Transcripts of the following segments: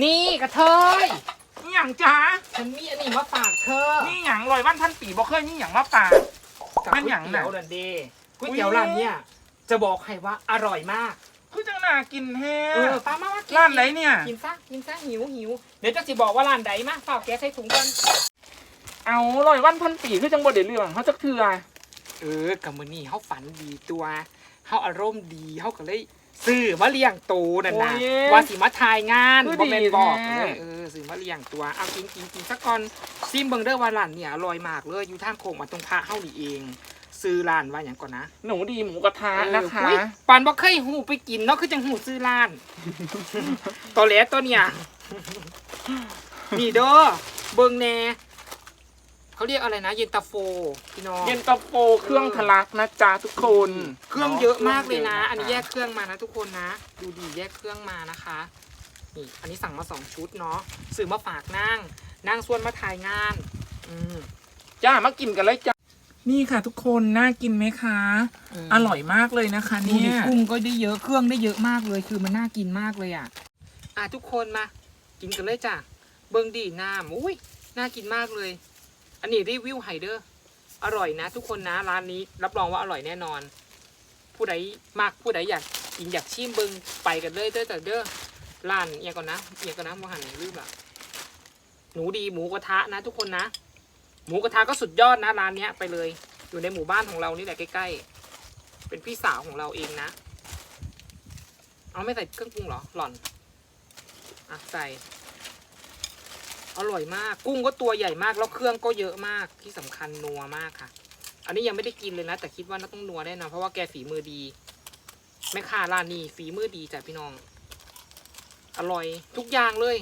นี่กระเทยนี่หยังจ้าฉันมีอันนี้มาฝากเธอนี่หยังลอยวันพันปีบ่เคยนี่หยังมาฝาก กับมันหยังก๋วยน่ะ เตี๋ยวนั่นเดก๋วยเตี๋ยวร้านเนี้ยจะบอกให้ว่าอร่อยมาก คือจังน่ากินแฮะเออป้ามาว่ากินร้านไหนเนี่ย กินซะกินซะหิวหิวเดี๋ยวจะสิบอกว่าร้านใดมาฝากแกใส่ถุงก่อนเอาลอยวันพันปีคือจังบ่ได้เรื่องเขาจักเทื่อเออกับมือนี่เขาฝันดีตัวเขาอารมณ์ดีเขาก็เลย ซื้อมาเลี้ยงโตนั่นนะว่าสิมาทายงานบ่แม่นบอกเลยเออซื้อมาเลี้ยงตัวเอากินกินกินสักก่อนซิมเบิ่งเด้อว่าร้านเนี่ยอร่อยมากเลยอยู่ทางโค้งมาตรงพระเฮานี่เอง ซื้อร้านว่าอย่างก่อนนะหนูดีหมูกระทะนะคะเอออุ๊ยปานบ่เคยหูไปกินเนาะคือจังหูซื้อร้านตัวเล็ตัวเนี่ยนี่เด้อเบิ่งแน่ เขาเรียกอะไรนะเย็นตาโฟพี่น้อง เย็นตาโฟเครื่องทะลักนะจ๊ะทุกคนเครื่องเยอะมากเลยนะ อันนี้แยกเครื่องมานะทุกคนนะ ดูดีแยกเครื่องมานะคะนี่อันนี้สั่งมาสองชุดเนาะซื้อมาฝากนั่งนั่งส่วนมาถ่ายงาน อืมจ้ามากินกันเลยจ้านี่ค่ะทุกคนน่ากินไหมคะ อร่อยมากเลยนะคะดูเนี่ดิยกุ้งก็ได้เยอะเครื่องได้เยอะมากเลย คือมันน่ากินมากเลยอะอะทุกคนมา กินกันเลยจ้ะเบิ้งดีน้ำอุ้ยน่ากินมากเลย อันนี้รีวิวไฮเดอร์อร่อยนะ ทุกคนนะร้านนี้รับรองว่าอร่อยแน่นอน ผู้ใดมากผู้ใดอยากกินอยากชิมเบิงไปกันเลยเด้อแต่เด้อร้านเอียก่อนนะเอียก่อนนะมหันลืมละหนูดีหมูกระทะนะ ทุกคนนะ หมูกระทะก็สุดยอดนะร้านเนี้ยไปเลย อยู่ในหมู่บ้านของเรานี่แหละใกล้ๆ เป็นพี่สาวของเราเองนะ เอาไม่ใส่เครื่องปรุงหรอหล่อนอะใส่ อร่อยมาก กุ้งก็ตัวใหญ่มากแล้วเครื่องก็เยอะมากที่สำคัญนัวมากค่ะ อันนี้ยังไม่ได้กินเลยนะแต่คิดว่าน่าต้องนัวแน่นอนเพราะว่าแกฝีมือดีแม่ค้าร้านนี้ฝีมือดีจ้ะพี่น้อง อร่อยทุกอย่างเลย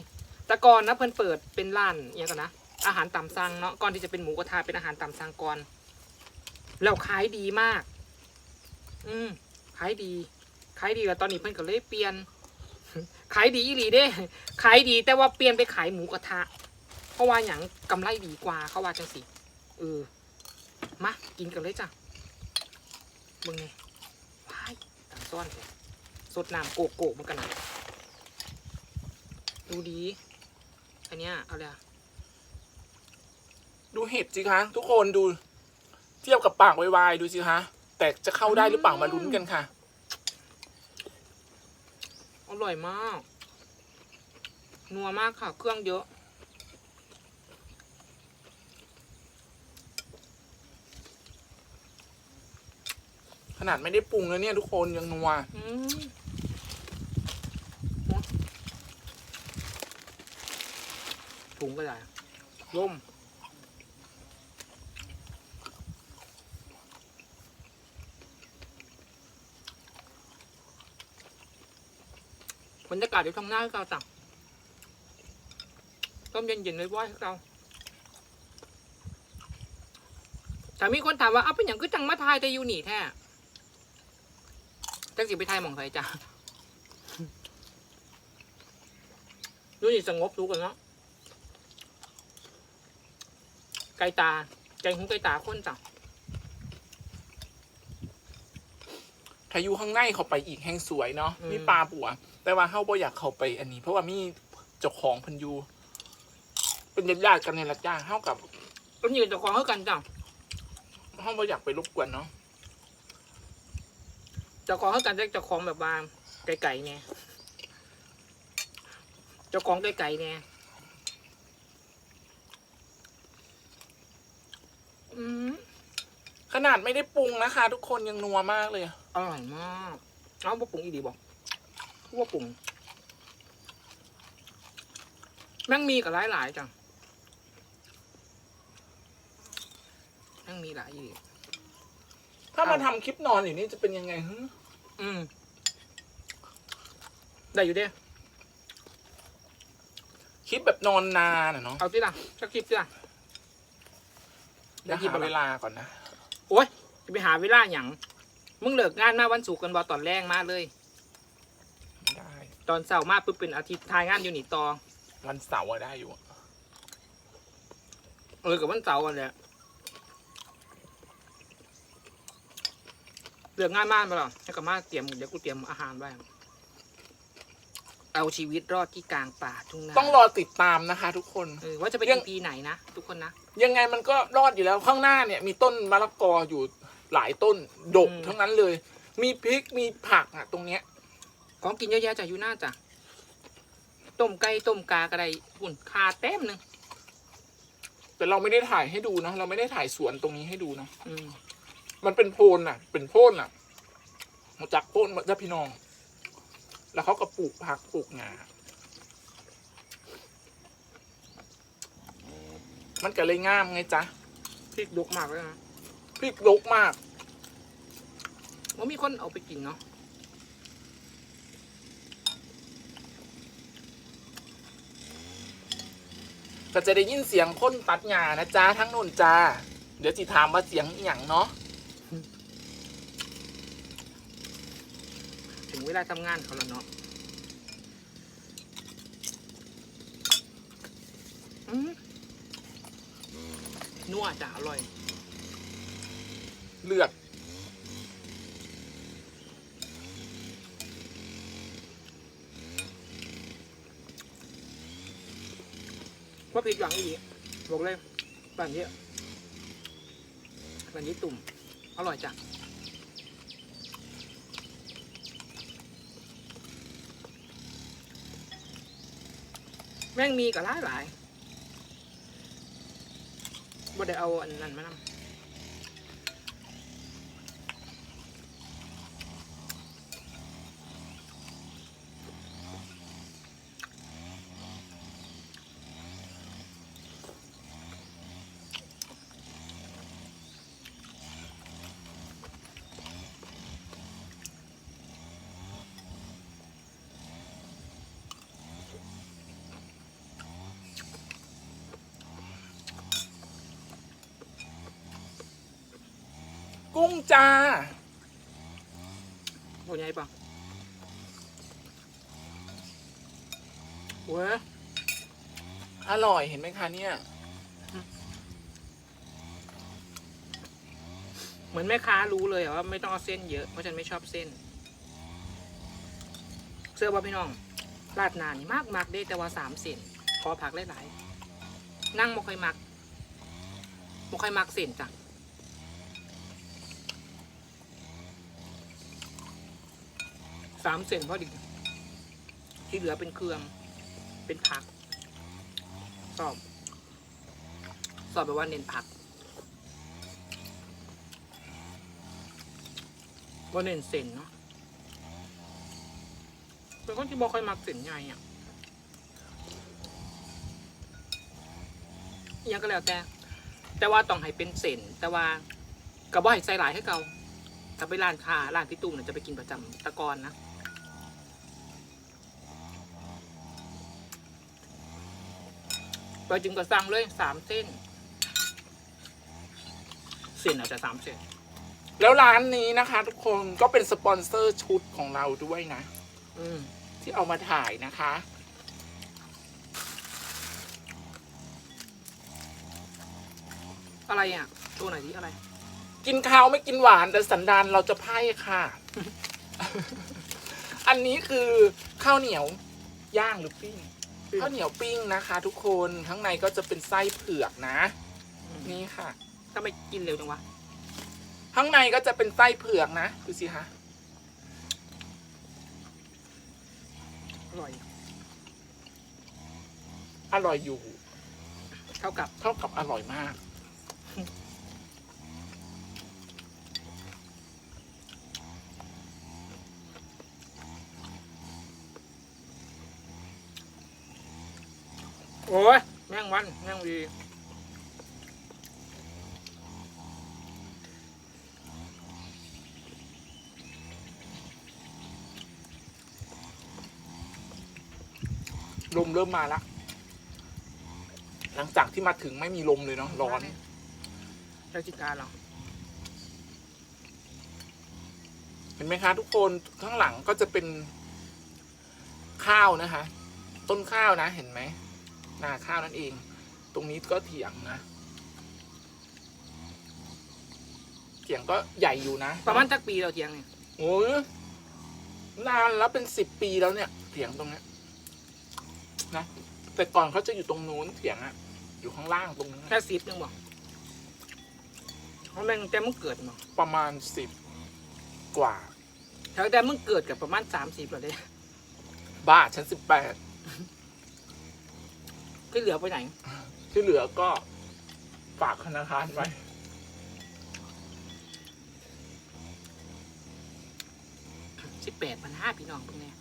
แต่ก่อนนะเพิ่นเปิดเป็นร้านเนี่ยก่อนนะอาหารตามสั่งเนาะก่อนที่จะเป็นหมูกระทะเป็นอาหารตามสั่งก่อนแล้วขายดีมาก อืมขายดีขายดีแล้วตอนนี้เพิ่นก็เลยเปลี่ยน ขายดีอีหลีเด้ขายดีแต่ว่าเปลี่ยนไปขายหมูกระทะ เพราะว่าอย่างกำไรดีกว่าเขาว่าจังสิเออมากินกันเลยจ้ะมึงไงว้ายตามซ่อนแกสดน้ำโกโก้มันกันนะดูดีอันเนี้ยเอาเลยดูเห็ดสิคะทุกคนดูเทียบกับปากวายๆดูสิคะแต่จะเข้าได้หรือเปล่ามาลุ้นกันค่ะ อร่อยมาก นัวมากค่ะ เครื่องเยอะ ขนาดไม่ได้ปรุงแล้วเนี่ยทุกคนยังนัว อืมถุงก็ได้ร่ม บรรยากาศอยู่ทางหน้าให้เราต่างต้มเย็นๆเลยว่าให้เราแต่มีคนถามว่าเอาเป็นอย่างคือจังมาทายแต่อยู่หนีแท้จังสิไปไทยหมองไทยจ้ะดูนี่สงบดูกันเนาะไก่ตาไก่หูไก่ตาคนจ้ะถ้าอยู่ข้างในเขาไปอีกแห่งสวยเนาะมีปลาปัว แต่ว่าเฮาบ่อยากเข้าไปอันนี้ เพราะว่ามีเจ้าของเพันอยูเป็นญาติๆกันในละจ้าเฮากับก็ยืนเจ้าของเท่ากันจ้ะเฮาบ่อยากไปรบกวนเนาะเจ้าของเท่ากันแต่เจ้าของแบบว่าไก่ไก่เนี่ยเจ้าของไก่ไก่เนี่ยอืม ขนาดไม่ได้ปรุงนะคะ ทุกคนยังนัวมากเลยอร่อยมาก เอาบ่ปรุงอีดีบอก ว่าปรุงแม่งมีกับหลายหลายๆจังแม่งมีหลายอีดีถ้ามาทำคลิปนอนอยู่นี่จะเป็นยังไงฮึอืม ได้อยู่เด้ คลิปแบบนอนนานอะเนาะเอาสิล่ะสักคลิปสิล่ะ เดี๋ยวคลิปหาอะไรเวลาก่อนนะโอ้ยจะไปหาเวลาอย่างมึงเลิกงานมาวันศุกร์กันบอตอนแรกมาเลยไม่ได้ ตอนเสาร์มาปุ๊บเป็นอาทิตย์ทายงานอยู่นี่ต่อวันเสาร์อะได้อยู่อะเออกับวันเสาร์กันแหละเลิกงานมาไปหรอให้กับมาเตรียมเดี๋ยวกูเตรียมอาหารไว้เอาชีวิตรอดที่กลางป่าทุ่งนาต้องรอติดตามนะคะ ทุกคน เออว่าจะเป็นยัง EP ไหนนะทุกคนนะ ยังไงมันก็รอดอยู่แล้วข้างหน้าเนี่ย มีต้นมะละกออยู่หลายต้นดกอืม ทั้งนั้นเลย มีพริกมีผักอะตรงเนี้ย ของกินเยอะแยะจ้ะอยู่หน้าจ้ะต้มไก่ต้มกากระไดหุ่นคาเต็มหนึ่งแต่เราไม่ได้ถ่ายให้ดูนะเราไม่ได้ถ่ายสวนตรงนี้ให้ดูนะอืมมันเป็นโพนอะ เป็นโพนอะมาจากโพนมาจากพี่น้อง แล้วเขาก็ปลูกผักปลูกงามันก็เลยง่ามไงจ๊ะพริกดกมากเลยนะพริกลกมากว่ามีคนเอาไปกินเนาะ ก็จะได้ยินเสียงคนตัดหญ้านะจ๊ะทั้งนุ่นจ้า เดี๋ยวจิถามว่าเสียงอหย่างเนาะถึงเวลาทำงานเขาแล้วเนาะอืมนัวจ้ะอร่อย เลือด ว่าพริกหวังอีกบอกเลยแบบนี้แบบนี้ตุ่ม อร่อยจังแม่งมีกับหลายหลายบ่ได้เอาอันนั้นมานำ กุ้งจ้าโอ้ยใหญ่ปะเว้ยอร่อยเห็นไหมคะเนี่ย เหมือนแม่ค้ารู้เลยอะว่าไม่ต้องเอาเส้นเยอะ เพราะฉันไม่ชอบเส้น เสื้อว่าพี่น้อง ราดหนานี่มากมากๆได้แต่ว่าสามเส้นขอผักหลายๆนั่งบ่ค่อยมักบ่ค่อยมักเส้นจ้ะ สามเส้นพอดี ที่เหลือเป็นเครื่อง เป็นผัก สอบ สอบแบบว่าเน้นผักก็เน้นเส้นเนาะเป็นคนที่บอกค่อยมักเส้นใหญ่อะยังก็แล้วแต่ แต่ว่าต้องให้เป็นเส้นแต่ว่ากับว่าให้ใส่หลายให้เกาถ้าไปร้านค้าร้านที่ตุ้มเนี่ยจะไปกินประจำตะกอนนะ ไปจึงก็สั่งเลยสามเส้น เส้นอาจจะสามเส้น แล้วร้านนี้นะคะ ทุกคนก็เป็นสปอนเซอร์ชุดของเราด้วยนะ อืม ที่เอามาถ่ายนะคะ อะไรอะตัวไหนที่อะไร กินข้าวไม่กินหวานแต่สันดานเราจะไพ่ค่ะ อันนี้คือข้าวเหนียว ย่างหรือปิ้งปิ้ง ข้าวเหนียวปิ้งนะคะ ทุกคนข้างในก็จะเป็นไส้เผือกนะ นี่ค่ะทำไมกินเร็วจังวะข้างในก็จะเป็นไส้เผือกนะดูสิคะอร่อย อร่อยอยู่ เท่ากับเท่ากับอร่อยมาก โอ้ยแม่งวันแม่งดีลมเริ่มมาละ หลังจากที่มาถึงไม่มีลมเลยเนาะร้อนราชิการเหรอเห็นไหมคะ ทุกคนข้างหลังก็จะเป็นข้าวนะคะ ต้นข้าวนะเห็นไหม นาข้าวนั่นเอง ตรงนี้ก็เถียงนะเถียงก็ใหญ่อยู่นะประมาณจักปีเราเทียงเนี่ยโอ้ยนานแล้วเป็นสิบปีแล้วเนี่ย เถียงตรงเนี้ยอนะแต่ก่อนเขาจะอยู่ตรงนู้นเถียงอะอยู่ข้างล่างตรงนั้นแค่สิบนึงบอกเพราะแม่งแต่มึงเกิดมาประมาณสิบกว่าแถวแต่มึงเกิดกับประมาณสามสิบแล้วเด้บ้าฉันสิบแปด ที่เหลือไปไหน ที่เหลือก็ฝากธนาคารไว้สิบแปดพันห้าพี่น้องตรงนี้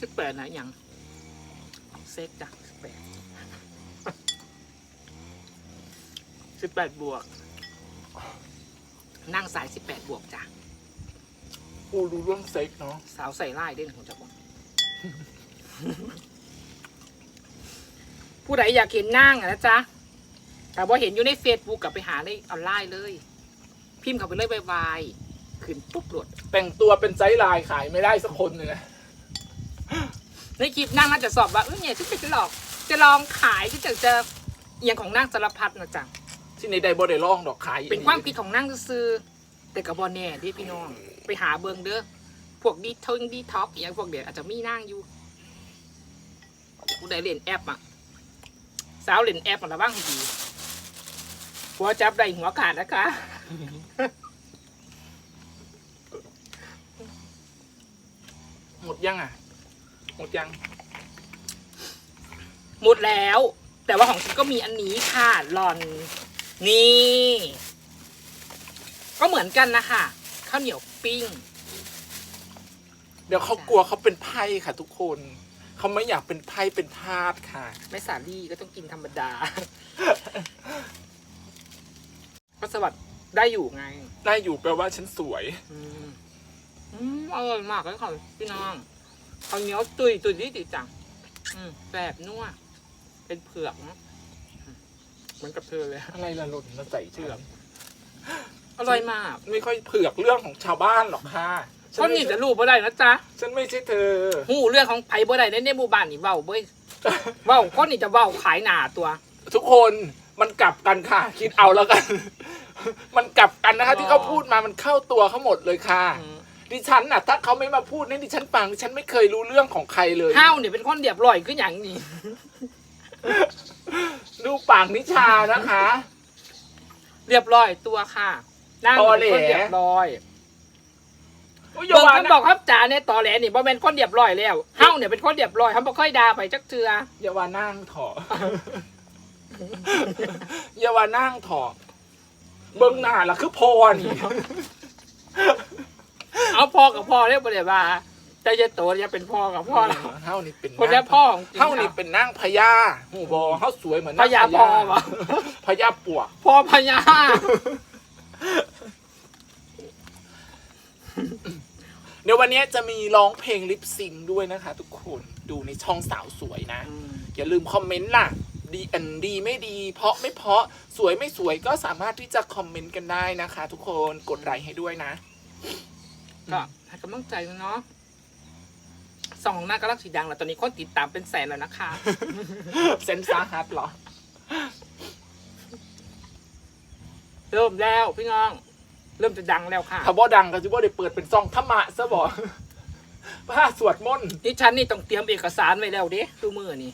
สิบแปดนะอหย่างเซ็กจ้ะสิบแปดสิบแปดบวก นั่งสายสิบแปดบวกจ้ะ กูรู้เรื่องเซ็กเนาะสาวใส่ไล่เด่นของจับบอกผู้ใดอยากเห็นนั่งอะนะจ๊ะแต่ว่าเห็นอยู่ในเฟซบุ๊กกับไปหาในออนไลน์เลย พิมพ์เข้าไปเลยบายๆขึ้นปุ๊บโหลดแต่งตัวเป็นไซส์ลายขายไม่ได้สักคนเลยนะในคลิปนั่งน่าจะสอบว่าเออเนี่ยที่จะหลอกจะลองขายที่จะจะเอียงของนั่งสารพัดนะจ๊ะที่ในไดโบได้ล่องดอกขายเป็นความคิดของนั่งซื้อๆ แต่กับบอลแน่ที่พี่น้อง ไปหาเบิงเด้อพวกดีทึงดีท็อกอย่างพวกเดี๋ยวอาจจะมีนั่งอยู่ผู้ใดเล่นแอปอะสาวเล่นแอปมันระวังให้ดีหัวจับได้หัวขาดนะคะหมดยังอะ หมดยัง หมดแล้ว แต่ว่าของฉันก็มีอันนี้ค่ะหลอน นี่ ก็เหมือนกันนะคะข้าวเหนียวปิ้ง เดี๋ยวเขากลัวเขาเป็นไพ่ค่ะ ทุกคน เขาไม่อยากเป็นไพ่เป็นทาสค่ะ ไม่สาลี่ก็ต้องกินธรรมดา ก็สวัสดได้อยู่ไง ได้อยู่แปลว่าฉันสวย อืมอืมอร่อยมากเลยค่ะพี่น้องข้าวเหนียวตุยตุยดีดีจังอืมแบบนัวเป็นเผือกเนาะอืมเหมือนกับเธอเลย อะไรละหล่นมาใส่เชือก อร่อยมากไม่ค่อยเผือกเรื่องของชาวบ้านหรอกค่ะฉัเขาไม่นี่จะรู้บ่ได้นะจ๊ะฉันไม่ใช่เธอ หูเรื่องของไผ่บ่ได้ในในหมู่บ้านนี่เว้าเบ้ยเว้าคนนี่จะเว้าขายหน้าตัว ทุกคนมันกลับกันค่ะ คิดเอาแล้วกัน มันกลับกันนะคะ อ๋อ ที่เขาพูดมามันเข้าตัวเขาหมดเลยค่ะ อืมดิฉันน่ะ ถ้าเขาไม่มาพูดเนี่ยดิฉันฟังดิฉันไม่เคยรู้เรื่องของใครเลยห้าวเนี่ยเป็นคนเรียบร้อยขึ้นอหย่างนี้ดูปากนิชานะคะ เรียบร้อยตัวค่ะ นั่งตอเป็นแหล คนเรียบร้อยโอ้ยอย่าเบิ่งว่าท่านนะบอกครับจ๋าเนี่ยตอแหลนี่บ่แม่นคนเรียบร้อยแล้วเฮาเนี่ยเป็นคนเรียบร้อยเขาบ่ค่อยด่าไปจักเทืออย่าว่านั่งถอ อย่าว่านั่งถอเบิ้งหน้าละคือพอนี่ เอาพ่อกับพ่อเรียกบ่ได้ว่าแต่จะโตอย่าเป็นพ่อกับพ่อแล้ว เฮานี่เป็นคนนี้พ่อของจริงเฮานี่เป็นนางพญาหูบอเฮาสวยเหมือนพนางญาพ่อวะ พญาปวก พ่อพญา เดี๋ยววันนี้จะมีร้องเพลงลิปซิงค์ด้วยนะคะ ทุกคนดูในช่องสาวสวยนะ อย่าลืมคอมเมนต์ล่ะ ดีอันดีไม่ดี เพราะไม่เพราะสวยไม่สวยก็สามารถที่จะคอมเมนต์กันได้นะคะ ทุกคนกดไลค์ให้ด้วยนะ ก็ให้กำลังใจเนาะสองหน้ากำลังสีดังแล้วตอนนี้คนติดตามเป็นแสนแล้วนะคะ เซนซาฮัทเหรอ เริ่มแล้วพี่น้อง เริ่มจะดังแล้วค่ะถ้าบ่ดังก็จะบ่ได้เปิดเป็นซองธรรมะซะบ่ผ้าสวดมนต์นี่ฉันนี่ต้องเตรียมเอกสารไว้แล้วเด้ดูมือนี่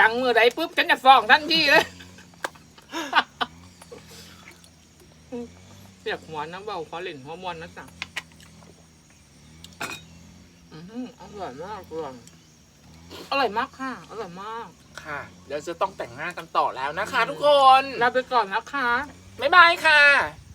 ดังมือใดปุ๊บฉันจะฟ้องทันทีเลยเรียกหัวน้ำเบาขอเล่นหัวมวนนะจ๊ะอืมอร่อยมากเลยอร่อยมากค่ะ อร่อยมาก ค่ะ เดี๋ยวจะต้องแต่งหน้ากันต่อแล้วนะคะ ทุกคนลาไปก่อนนะคะ บ๊ายบายค่ะ